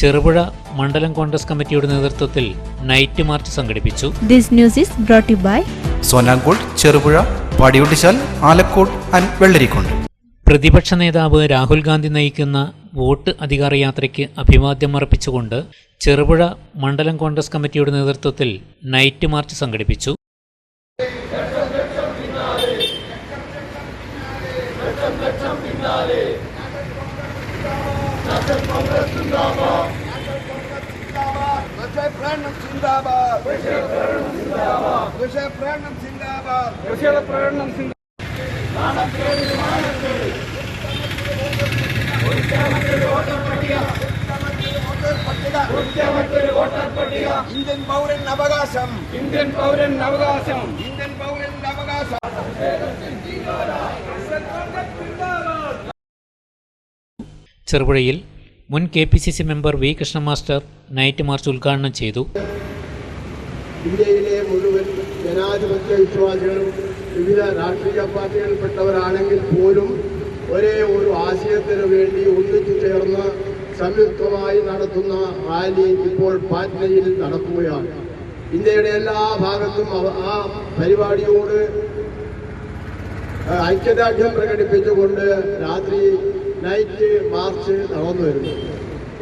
ചെറുപുഴ മണ്ഡലം കോൺഗ്രസ് കമ്മിറ്റിയുടെ നേതൃത്വത്തിൽ നൈറ്റ് മാർച്ച് സംഘടിപ്പിച്ചു. This news is brought by you by Sonankode Cherupuzha Padiyottuchal Alakode and Vellarikundu. പ്രതിപക്ഷ നേതാവ് രാഹുൽ ഗാന്ധി നയിക്കുന്ന വോട്ട് അധികാര യാത്രയ്ക്ക് അഭിവാദ്യം അർപ്പിച്ചുകൊണ്ട് ചെറുപുഴ മണ്ഡലം കോൺഗ്രസ് കമ്മിറ്റിയുടെ നേതൃത്വത്തിൽ നൈറ്റ് മാർച്ച് സംഘടിപ്പിച്ചു. കോൺഗ്രസ് സിന്ദാബാദ് വിഷയ പ്രേരണം സിന്ദാബാദ് വിഷയ പ്രേരണം സിന്ദാബാദ് വിഷയ പ്രേരണം സിന്ദാബാദ് ഇന്ത്യൻ പൗരൻ അവകാശം ഇന്ത്യൻ പൗരൻ അവകാശം ഇന്ത്യൻ പൗരൻ അവകാശം ചെറുപുഴയിൽ മുൻ K P C C member V Krishna master night march ഉദ്ഘാടനം ചെയ്തു. ഇന്ത്യയിലെ മുഴുവൻ ജനാധിപത്യ വിശ്വാസികളും വിവിധ രാഷ്ട്രീയ പാർട്ടികളിൽപ്പെട്ടവരാണെങ്കിൽ പോലും ഒരേ ഒരു ആശയത്തിന് വേണ്ടി ഒന്നിച്ചു ചേർന്ന് സംയുക്തമായി നടത്തുന്ന റാലി ഇപ്പോൾ പാറ്റ്നയിൽ നടക്കുകയാണ്. ഇന്ത്യയുടെ എല്ലാ ഭാഗത്തും ആ പരിപാടിയോട് ഐക്യദാർഢ്യം പ്രകടിപ്പിച്ചുകൊണ്ട് രാത്രി നൈറ്റ് മാർച്ച് നടന്നു വരുന്നു.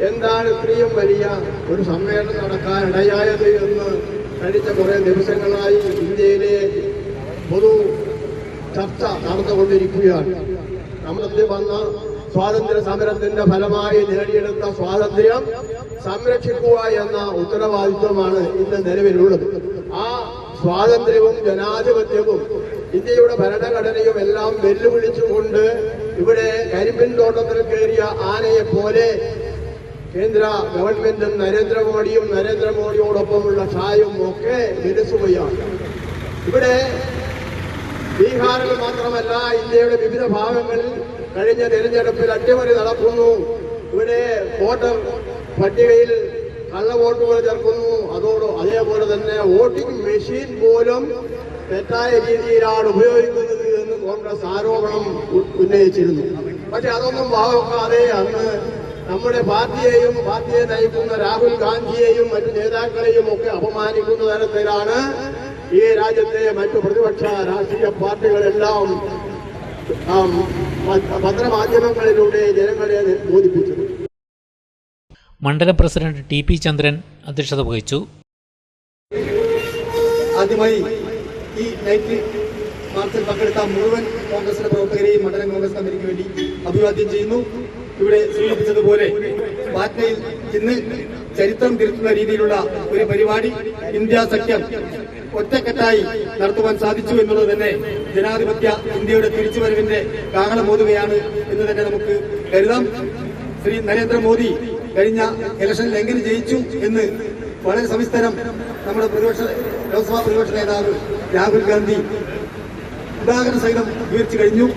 എന്താണ് ഇത്രയും വലിയ ഒരു സമ്മേളനം നടക്കാൻ ഇടയായത് എന്ന് കഴിഞ്ഞ കുറേ ദിവസങ്ങളായി ഇന്ത്യയിലെ പൊതു ചർച്ച നടന്നുകൊണ്ടിരിക്കുകയാണ്. നമ്മുടെ വന്ന സ്വാതന്ത്ര്യ സമരത്തിന്റെ ഫലമായി നേടിയെടുത്ത സ്വാതന്ത്ര്യം സംരക്ഷിക്കുക എന്ന ഉത്തരവാദിത്വമാണ് ഇന്ന് നിലവിലുള്ളത്. ആ സ്വാതന്ത്ര്യവും ജനാധിപത്യവും ഇന്ത്യയുടെ ഭരണഘടനയും എല്ലാം വെല്ലുവിളിച്ചുകൊണ്ട് ഇവിടെ കരിമ്പിൻ തോട്ടത്തിൽ കയറിയ ആനയെ പോലെ കേന്ദ്ര ഗവൺമെന്റും നരേന്ദ്രമോദിയും നരേന്ദ്രമോദിയോടൊപ്പമുള്ള ഷായും ഒക്കെ വിലസുകയാണ് ഇവിടെ ബീഹാറിൽ മാത്രമല്ല ഇന്ത്യയുടെ വിവിധ ഭാഗങ്ങളിൽ കഴിഞ്ഞ തെരഞ്ഞെടുപ്പിൽ അട്ടിമറി നടക്കുന്നു. ഇവിടെ വോട്ടർ പട്ടികയിൽ കള്ള വോട്ടുകൾ ചേർക്കുന്നു. അതോട് അതേപോലെ തന്നെ വോട്ടിംഗ് മെഷീൻ പോലും തെറ്റായ രീതിയിലാണ് ഉപയോഗിക്കുന്നത്. കോൺഗ്രസ് ആരോപണം ഉന്നയിച്ചിരുന്നു. പക്ഷെ അതൊന്നും വാവക്കാതെ അന്ന് നമ്മുടെ പാർട്ടിയെയും പാർട്ടിയെ നയിക്കുന്ന രാഹുൽ ഗാന്ധിയെയും മറ്റു നേതാക്കളെയും ഒക്കെ അപമാനിക്കുന്ന തരത്തിലാണ് ഈ രാജ്യത്തെ മറ്റു പ്രതിപക്ഷ രാഷ്ട്രീയ പാർട്ടികളെല്ലാം പത്രമാധ്യമങ്ങളിലൂടെ ജനങ്ങളെ ബോധിപ്പിച്ചത്. മണ്ഡലം പ്രസിഡന്റ് ടി പി ചന്ദ്രൻ അധ്യക്ഷത വഹിച്ചു. ആദ്യമായി ഈ നൈറ്റ് മാർച്ചിൽ പങ്കെടുത്ത മുഴുവൻ കോൺഗ്രസിന്റെ പ്രവർത്തകരെയും മണ്ഡലം കോൺഗ്രസ് കമ്മിറ്റിക്ക് വേണ്ടി അഭിവാദ്യം ചെയ്യുന്നു. ഇവിടെ സൂചിപ്പിച്ചതുപോലെ പാറ്റ്നയിൽ ഇന്ന് ചരിത്രം തിരുത്തുന്ന രീതിയിലുള്ള ഒരു പരിപാടി ഇന്ത്യ സഖ്യം ഒറ്റക്കെട്ടായി നടത്തുവാൻ സാധിച്ചു എന്നുള്ളത് തന്നെ ജനാധിപത്യ ഇന്ത്യയുടെ തിരിച്ചുവരവിന്റെ കാഹളമോതുകയാണ് എന്ന് തന്നെ നമുക്ക് കരുതാം. ശ്രീ നരേന്ദ്രമോദി കഴിഞ്ഞ ഇലക്ഷനിൽ എങ്ങനെ ജയിച്ചു എന്ന് വളരെ സവിസ്തരം നമ്മുടെ പ്രതിപക്ഷ ലോക്സഭാ പ്രതിപക്ഷ നേതാവ് രാഹുൽ ഗാന്ധി ഉദാഹരണ സഹിതം വിവരിച്ചു കഴിഞ്ഞു.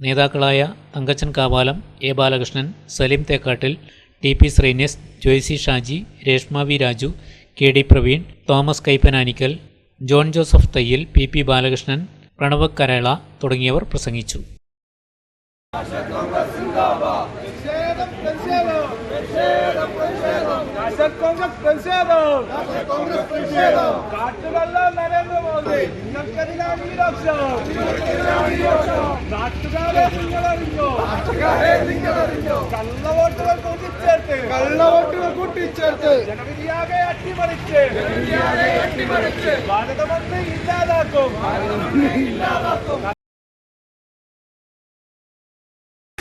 നേതാക്കളായ Thankachan Kavalam A Balakrishnan Saleem Thekkattil T P Srinis Joicy Shaji Reshma V Raju K D Praveen Thomas Kaippananickal John Joseph Thayyil P P Balakrishnan Pranav Kerala തുടങ്ങിയവർ പ്രസംഗിച്ചു. കാട്ടുവല്ല നരേന്ദ്രമോദി നിങ്ങൾക്കെതിരാണ് ഈ രോക്ഷം നാട്ടുകാരെ നിങ്ങളറിഞ്ഞോ നിങ്ങളറിഞ്ഞോ കള്ളവോട്ടുകൾ കൂട്ടിച്ചേർത്ത്. കള്ളവോട്ടുകൾ കൂട്ടിച്ചേർത്ത്. ജനവിധിയാകെ അട്ടിമറിച്ച്. ജനവിധിയാകെ അട്ടിമറിച്ച് ഭാരതമന്ത്രി ഇല്ലാതാക്കും.